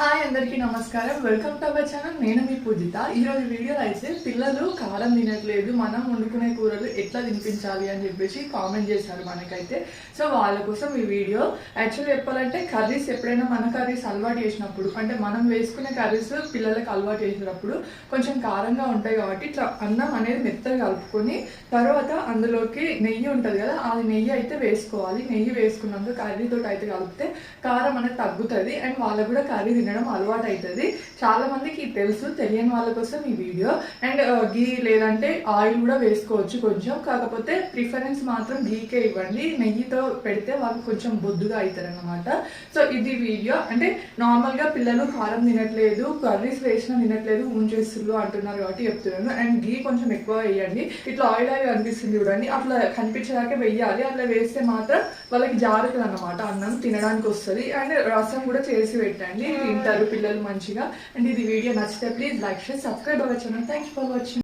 Hi అందరికీ నమస్కారం. Welcome to our channel నేను మీ పూజిత. ఈరోజు వీడియోలో అయితే పిల్లలు కారం తినట్లేదు మనం వండుకునే కూరలు ఎట్లా తినిపించాలి అని చెప్పేసి కామెంట్ చేశారు మనకైతే. సో వాళ్ళ కోసం ఈ వీడియో. యాక్చువల్లీ చెప్పాలంటే కర్రీస్ ఎప్పుడైనా మన కర్రీస్ అలవాటు చేసినప్పుడు అంటే మనం వేసుకునే కర్రీస్ పిల్లలకు అలవాటు చేసినప్పుడు కొంచెం కారంగా ఉంటాయి కాబట్టి ఇట్లా అన్నం అనేది మెత్తగా కలుపుకొని తర్వాత అందులోకి నెయ్యి ఉంటుంది కదా అది నెయ్యి అయితే వేసుకోవాలి. నెయ్యి వేసుకున్నాక కర్రీతో అయితే కలిపితే కారం అనేది తగ్గుతుంది. అండ్ వాళ్ళకు కూడా కర్రీ తినడం అలవాటు అవుతుంది చాలా మందికి తెలుసు తెలియని వాళ్ళ కోసం ఈ వీడియో. అండ్ గీ లేదంటే ఆయిల్ కూడా వేసుకోవచ్చు కొంచెం. కాకపోతే ప్రిఫరెన్స్ మాత్రం గీకే ఇవ్వండి. నెయ్యితో పెడితే వాళ్ళు కొంచెం బొద్దుగా అవుతారు అనమాట సో ఇది వీడియో. అంటే నార్మల్గా పిల్లలు కారం తినట్లేదు కర్రీస్ వేసినా తినట్లేదు ఉంచేస్తున్నారు అంటున్నారు కాబట్టి చెప్తున్నాను. అండ్ గీ కొంచెం ఎక్కువ వేయండి. ఇట్లా ఆయిల్ ఆయిల్ అనిపిస్తుంది చూడండి. అట్లా కనిపించేదాకా వెయ్యాలి. అట్లా వేస్తే మాత్రం వాళ్ళకి జారుతుంది అనమాట అన్నం తినడానికి వస్తుంది అండ్ రసం కూడా చేసి పెట్టండి. తింటారు పిల్లలు మంచిగా. అండ్ ఇది వీడియో నచ్చితే ప్లీజ్ లైక్ షేర్ సబ్స్క్రైబ్ అవ్వచ్చు థ్యాంక్స్ ఫర్ వాచింగ్